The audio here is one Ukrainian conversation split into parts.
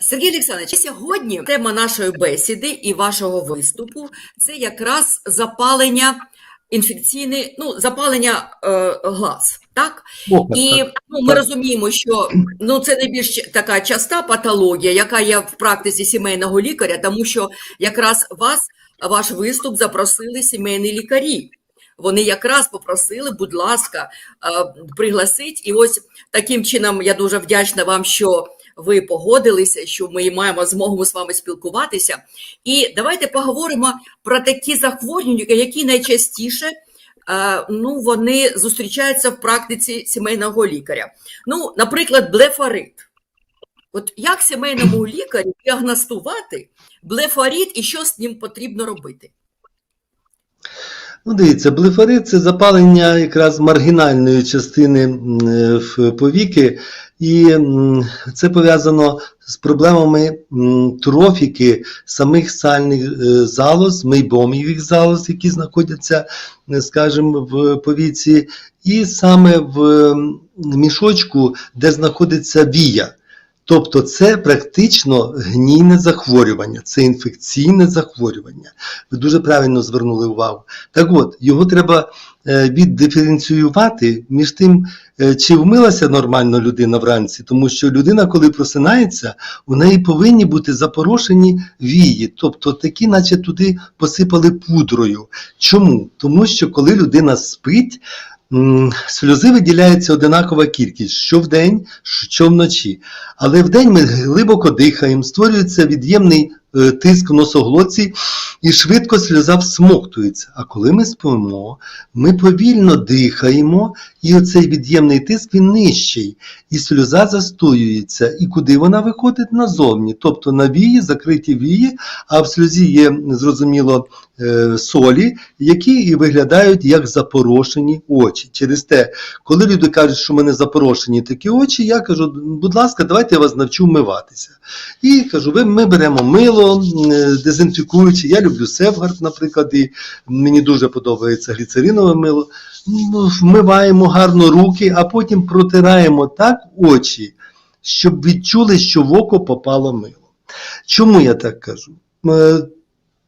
Сергій Олександрович, сьогодні тема нашої бесіди і вашого виступу це якраз запалення інфекційне, ну, запалення е, глаз. Так? І ну, ми розуміємо, що ну, це найбільш така часта патологія, яка є в практиці сімейного лікаря, тому що якраз вас, ваш виступ запросили сімейні лікарі. Вони якраз попросили, будь ласка, е, пригласить. І ось таким чином я дуже вдячна вам, що ви погодилися, що ми маємо змогу з вами спілкуватися. І давайте поговоримо про такі захворювання, які найчастіше е, ну, вони зустрічаються в практиці сімейного лікаря. Ну, наприклад, блефарит. От як сімейному лікарю діагностувати блефарит і що з ним потрібно робити? Ну, дивіться, блефарит це запалення якраз маргінальної частини е, повіки, і це пов'язано з проблемами трофіки самих сальних е, залоз, мейбомівих залоз, які знаходяться, е, скажімо, в повіці, і саме в мішочку, де знаходиться вія. Тобто це практично гнійне захворювання, це інфекційне захворювання. Ви дуже правильно звернули увагу. Так от, його треба е, віддиференціювати між тим, е, чи вмилася нормально людина вранці, тому що людина, коли просинається, у неї повинні бути запорошені вії, тобто такі, наче туди посипали пудрою. Чому? Тому що коли людина спить, сльози виділяється одинакова кількість, що вдень, що вночі. Але вдень ми глибоко дихаємо, створюється від'ємний тиск в носоглотці і швидко сльоза всмоктується. А коли ми спимо, ми повільно дихаємо, і оцей від'ємний тиск він нижчий, і сльоза застоюється. І куди вона виходить? Назовні. Тобто на вії, закриті вії, а в сльозі є, зрозуміло, е, солі, які і виглядають як запорошені очі. Через те, коли люди кажуть, що в мене запорошені такі очі, я кажу, будь ласка, давайте я вас навчу вмиватися. І кажу, ми беремо мило, е, дезінфікуючи. Я люблю Севгард, наприклад, і мені дуже подобається гліцеринове мило. Ну, Вмиваємо гарно руки, а потім протираємо так очі, щоб відчули, що в око попало мило. Чому я так кажу?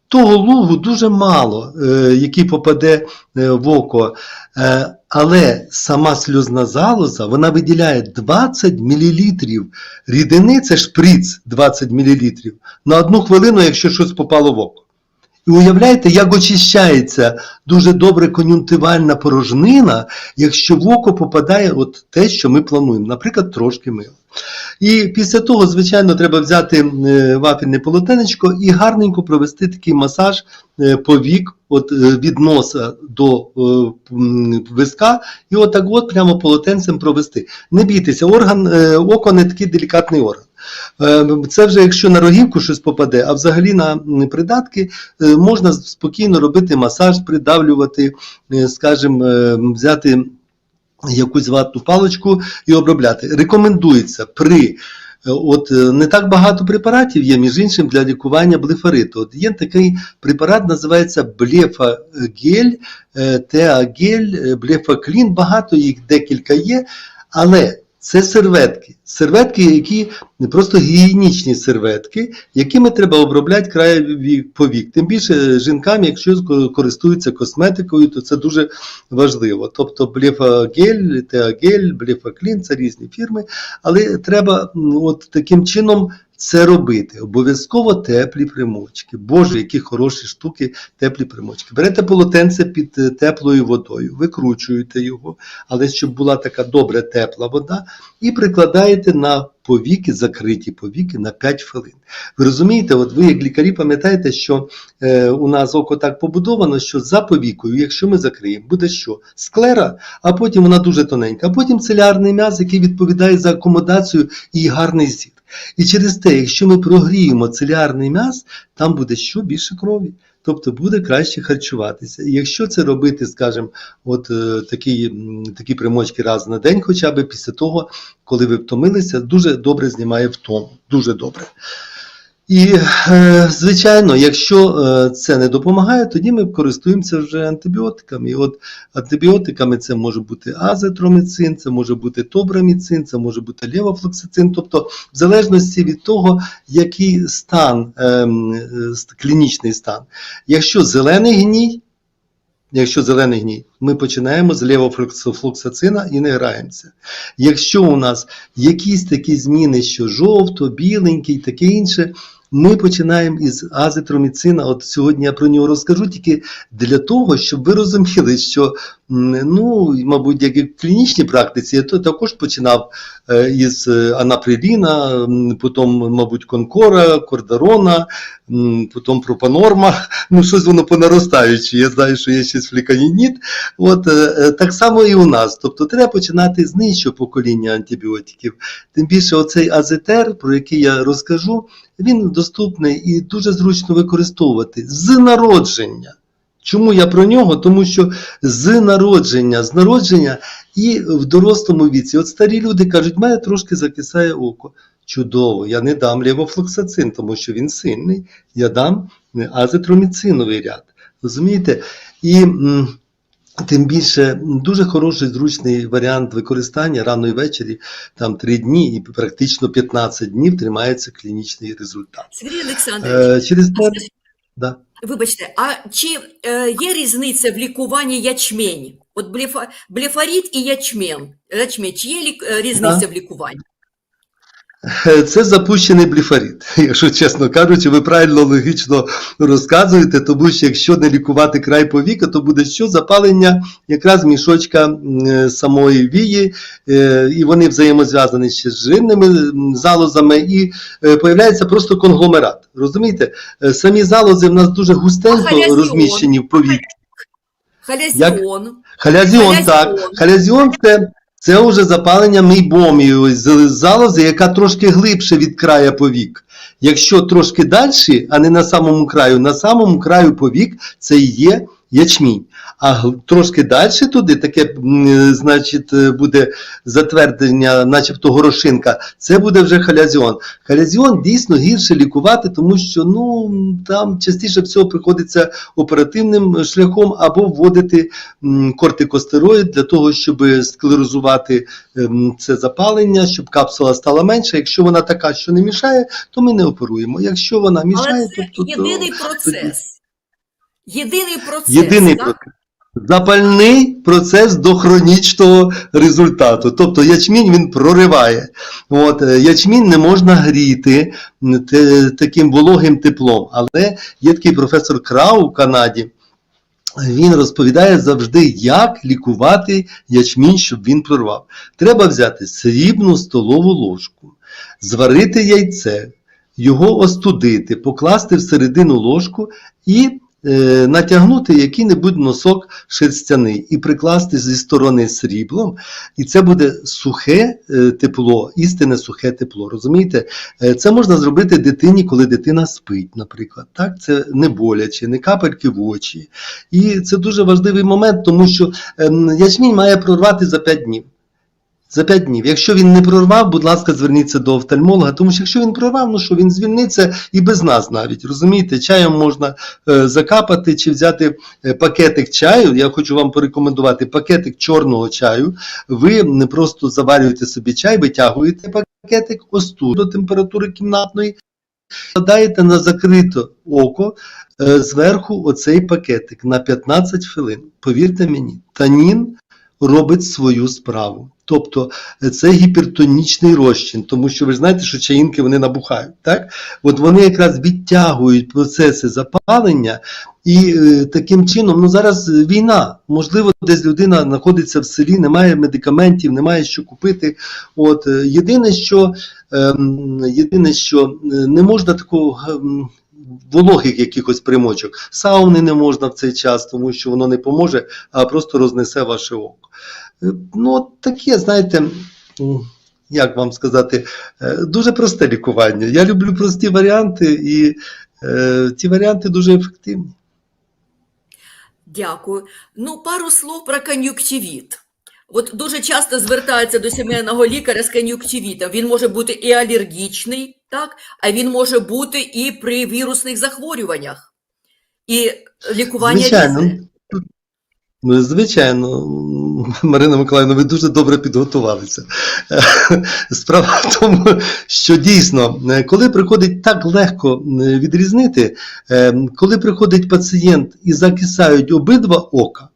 Того лугу дуже мало, е, який попаде е, в око. Е, Але сама сльозна залоза вона виділяє 20 мл рідини, це шприц 20 мл, на одну хвилину, якщо щось попало в око. І уявляєте, як очищається дуже добре кон'юнктивальна порожнина, якщо в око попадає от те, що ми плануємо, наприклад, трошки мила. І після того, звичайно, треба взяти е, вафельне полотенечко і гарненько провести такий масаж е, повік от, е, від носа до виска, і отак от прямо полотенцем провести. Не бійтеся, орган, око не такий делікатний орган. Це вже якщо на рогівку щось попаде, а взагалі на придатки можна спокійно робити масаж, придавлювати, скажімо, взяти якусь ватну паличку і обробляти. Рекомендується при е, От е, не так багато препаратів є, між іншим, для лікування блефариту. От є такий препарат, називається блефагель, е, теагель, блефаклін, багато їх декілька є, але це серветки. Серветки, які не просто гігієнічні серветки, якими треба обробляти край вік- повік. Тим більше жінкам, якщо користуються косметикою, то це дуже важливо. Тобто блефагель, теагель, блефаклін це різні фірми, але треба от таким чином це робити. Обов'язково теплі примочки. Боже, які хороші штуки, теплі примочки. Берете полотенце під е, теплою водою, викручуєте його, але щоб була така добра тепла вода, і прикладаєте на повіки, закриті повіки на 5 хвилин. Ви розумієте, от ви, як лікарі, пам'ятаєте, що е, у нас око так побудовано, що за повікою, якщо ми закриємо, буде що? Склера, а потім вона дуже тоненька, а потім целярний м'яз, який відповідає за акомодацію і гарний зір. І через те, якщо ми прогріємо целярний м'яз, там буде що більше крові. Тобто буде краще харчуватися. І якщо це робити, скажімо, от е, такі, такі примочки раз на день, хоча б після того, коли ви втомилися, дуже добре знімає втому. Дуже добре. І, е, звичайно, якщо е, це не допомагає, тоді ми користуємося вже антибіотиками. І от антибіотиками це може бути азитроміцин, це може бути тобраміцин, це може бути левофлоксацин. Тобто, в залежності від того, який стан, ем, е, клінічний стан. Якщо зелений гній, Якщо зелений гній, ми починаємо з левофлоксацина і не граємося. Якщо у нас якісь такі зміни, що жовто, біленький, таке інше, ми починаємо із азитроміцина. От сьогодні я про нього розкажу тільки для того, щоб ви розуміли, що ну, мабуть, як і в клінічній практиці, я то також починав е, із е, анаприліна, потім, мабуть, конкора, кордарона, потім пропанорма. Ну, щось воно понаростаючи. Я знаю, що є ще фліканініт. От е, так само і у нас. Тобто треба починати з нижчого покоління антибіотиків. Тим більше оцей азетер, про який я розкажу, він доступний і дуже зручно використовувати з народження. Чому я про нього? Тому що з народження, з народження і в дорослому віці. От старі люди кажуть, мене трошки закисає око. Чудово, я не дам левофлоксацин, тому що він сильний. Я дам азитроміциновий ряд. Розумієте? І тим більше дуже хороший зручний варіант використання рано і ввечері, там 3 дні і практично 15 днів тримається клінічний результат. Сергій Олександрович, Е, через те, да. вибачте, а чи е, є різниця в лікуванні ячмень? От блефа, блефарит і ячмень. ячмень. Чи є лік, е, різниця в лікуванні? Це запущений бліфарит. Якщо чесно кажучи, ви правильно логічно розказуєте, тому що якщо не лікувати край повіка, то буде що запалення якраз мішочка е, самої вії, е, і вони взаємозв'язані ще з жирними залозами, і е, появляється просто конгломерат. Розумієте, самі залози в нас дуже густенько розміщені в повітрі. Халязіон, Халязіон. так. Халязіон це, це вже запалення мейбомії, залози, яка трошки глибше від краю повік. Якщо трошки далі, а не на самому краю, на самому краю повік це і є ячмінь. А трошки далі туди таке, значить, е, буде затвердження, начебто горошинка, це буде вже халязіон. Халязіон дійсно гірше лікувати, тому що ну, там частіше всього приходиться оперативним шляхом або вводити кортикостероїд для того, щоб склерозувати ем, це запалення, щоб капсула стала менша. Якщо вона така, що не мішає, то ми не оперуємо. Якщо вона Але мішає, це то, то, то єдиний процес. Єдиний процес. єдиний так? процес. Запальний процес до хронічного результату. Тобто ячмінь він прориває. От, е, ячмінь не можна гріти таким вологим теплом. Але є такий професор Крау в Канаді. Він розповідає завжди, як лікувати ячмінь, щоб він прорвав. Треба взяти срібну столову ложку, зварити яйце, його остудити, покласти всередину ложку і е, натягнути який-небудь носок шерстяний і прикласти зі сторони сріблом, і це буде сухе е, тепло, істинне сухе тепло. Розумієте? Е, Це можна зробити дитині, коли дитина спить, наприклад. Так, це не боляче, не капельки в очі. І це дуже важливий момент, тому що ем, ячмінь має прорвати за 5 днів. За 5 днів. Якщо він не прорвав, будь ласка, зверніться до офтальмолога, тому що якщо він прорвав, ну що він звільниться і без нас навіть. Розумієте, чаєм можна е, закапати чи взяти е, пакетик чаю. Я хочу вам порекомендувати пакетик чорного чаю. Ви не просто заварюєте собі чай, витягуєте пакетик осту до температури кімнатної, складаєте на закрите око е, зверху оцей пакетик на 15 хвилин. Повірте мені, танін робить свою справу. Тобто е, це гіпертонічний розчин, тому що ви знаєте, що чаїнки вони набухають. Так? От вони якраз відтягують процеси запалення, і е, таким чином, ну зараз війна. Можливо, десь людина знаходиться в селі, немає медикаментів, немає що купити. От е, єдине, що ем, єдине, що е, не можна такого. ем, Вологих якихось примочок. Сауни не можна в цей час, тому що воно не поможе, а просто рознесе ваше око. Е, Ну, таке, знаєте, як вам сказати, е, дуже просте лікування. Я люблю прості варіанти, і е, ті варіанти дуже ефективні. Дякую. Ну, пару слов про кон'юктивіт. От дуже часто звертаються до сімейного лікаря з кон'юктивітом. Він може бути і алергічний, так, а він може бути і при вірусних захворюваннях. І лікування Звичайно. різне. Ну, Звичайно, Марина Миколаївна, ви дуже добре підготувалися. Справа в тому, що дійсно, е, коли приходить так легко відрізнити, е, коли приходить пацієнт і закисають обидва ока,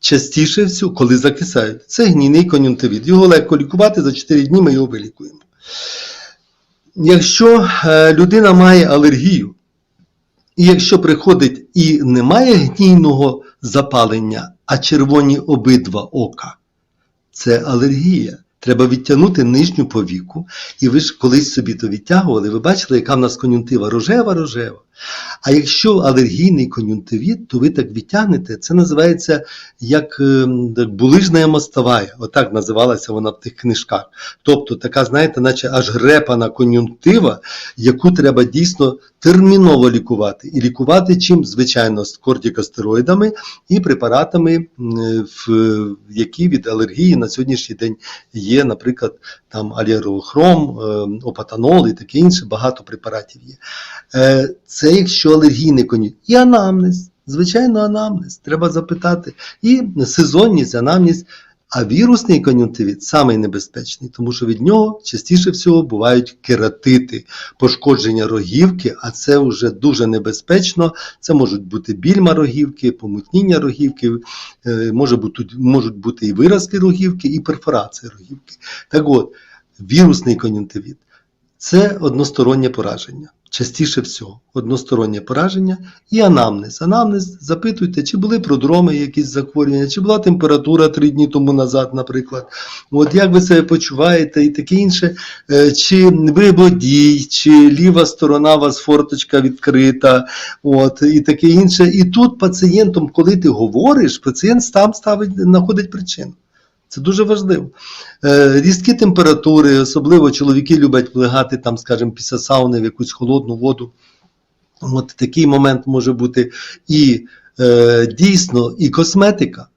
частіше всього, коли закисають, це гнійний кон'юнктивіт. Його легко лікувати, за 4 дні ми його вилікуємо. Якщо е, людина має алергію, і якщо приходить і немає гнійного запалення, а червоні обидва ока, це алергія. Треба відтягнути нижню повіку. І ви ж колись собі то відтягували, ви бачили, яка в нас кон'юнктива рожева, рожева. А якщо алергійний кон'юнктивіт, то ви так відтягнете. Це називається як ем, булижна мостова. Отак називалася вона в тих книжках. Тобто така, знаєте, наче аж грепана кон'юнктива, яку треба дійсно терміново лікувати. І лікувати чим? Звичайно, з кортикостероїдами і препаратами, які від алергії на сьогоднішній день є, наприклад, там алергохром, е, опатанол і таке інше, багато препаратів є. Е, Це якщо алергійний кон'юнктивіт. І анамнез. Звичайно, анамнез. Треба запитати. І сезонність, анамнез. А вірусний кон'юнктивіт самий небезпечний, тому що від нього частіше всього бувають кератити, пошкодження рогівки, а це вже дуже небезпечно. Це можуть бути більма рогівки, помутніння рогівки, е, може бути, можуть бути і виразки рогівки, і перфорація рогівки. Так от, вірусний кон'юнктивіт це одностороннє пораження. Частіше всього, одностороннє пораження і анамнез. Анамнез, запитуйте, чи були продроми якісь захворювання, чи була температура три дні тому назад, наприклад. От як ви себе почуваєте і таке інше. Е, Чи ви водій, чи ліва сторона у вас форточка відкрита, от, і таке інше. І тут пацієнтом, коли ти говориш, пацієнт сам ставить, знаходить причину. Це дуже важливо. Е, Різкі температури, особливо чоловіки люблять лягати там, скажімо, після сауни в якусь холодну воду. От такий момент може бути. І е, дійсно, і косметика.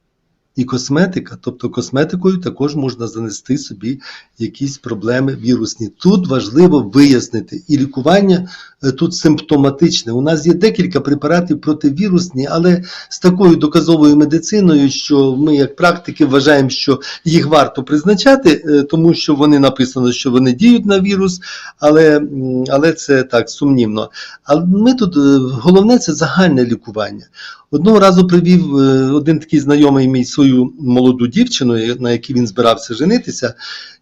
І косметика, тобто косметикою також можна занести собі якісь проблеми вірусні. Тут важливо вияснити, і лікування е, тут симптоматичне. У нас є декілька препаратів противірусні, але з такою доказовою медициною, що ми, як практики, вважаємо, що їх варто призначати, е, тому що вони написано, що вони діють на вірус, але, але це так сумнівно. Але ми тут е, головне це загальне лікування. Одного разу привів один такий знайомий мій свою молоду дівчину, на якій він збирався женитися.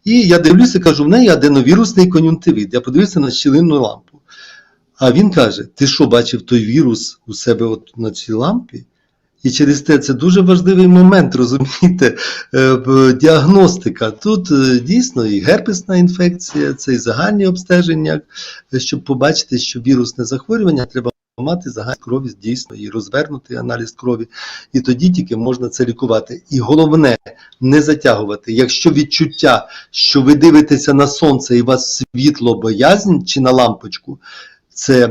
І я дивлюся, кажу, в неї аденовірусний кон'юнктивіт. Я подивився на щілинну лампу. А він каже: Ти що, бачив той вірус у себе от на цій лампі? І через те це дуже важливий момент, розумієте, е, діагностика. Тут е, дійсно і герпесна інфекція, це і загальні обстеження, щоб побачити, що вірусне захворювання треба мати загальну крові дійсно і розвернути аналіз крові, і тоді тільки можна це лікувати. І головне не затягувати. Якщо відчуття, що ви дивитеся на сонце і у вас світло боязнь чи на лампочку. Це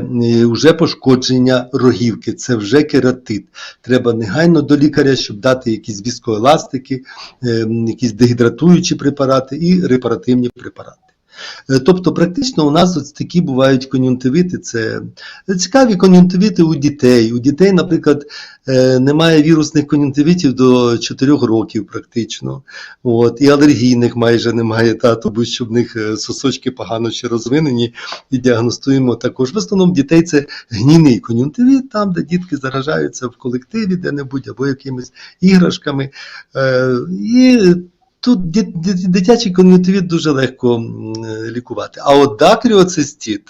вже пошкодження рогівки, це вже кератит. Треба негайно до лікаря, щоб дати якісь віскоеластики, е, якісь дегідратуючі препарати і репаративні препарати. Е, Тобто, практично у нас ось такі бувають кон'юнктивіти. Це цікаві кон'юнктивіти у дітей. У дітей, наприклад, е, немає вірусних кон'юнктивітів до 4 років, практично. От, і алергійних майже немає, та, тому що в них е, сосочки погано ще розвинені, і діагностуємо також. В основному дітей це гнійний кон'юнктивіт, там, де дітки заражаються в колективі де-небудь або якимись іграшками. Е, і Тут дитячий кон'юнктивіт дуже легко е, лікувати. А от дакріоцистит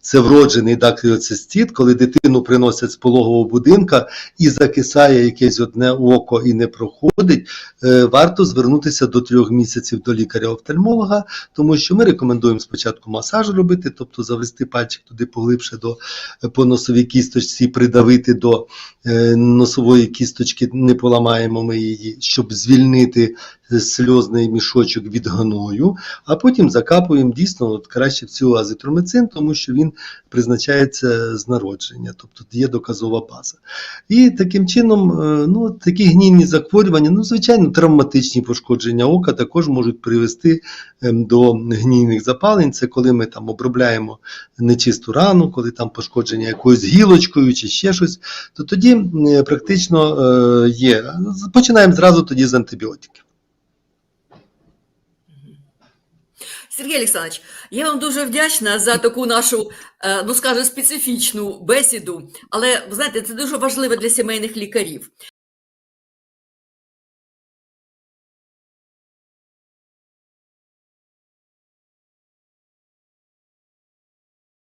це вроджений дакріоцистит, коли дитину приносять з пологового будинка і закисає якесь одне око і не проходить, е, варто звернутися до трьох місяців до лікаря-офтальмолога, тому що ми рекомендуємо спочатку масаж робити, тобто завести пальчик туди поглибше до по носовій кісточці, придавити до е, носової кісточки, не поламаємо ми її, щоб звільнити е, сльози азотозний мішочок від гною, а потім закапуємо дійсно от краще всього азитромицин, тому що він призначається з народження, тобто є доказова база. І таким чином, е, ну, такі гнійні захворювання, ну, звичайно, травматичні пошкодження ока також можуть привести ем, до гнійних запалень. Це коли ми там обробляємо нечисту рану, коли там пошкодження якоюсь гілочкою чи ще щось, то тоді е, практично е, є. Починаємо зразу тоді з антибіотиків. Сергій Олександрович, я вам дуже вдячна за таку нашу, е, ну скажімо, специфічну бесіду, але знаєте, це дуже важливо для сімейних лікарів.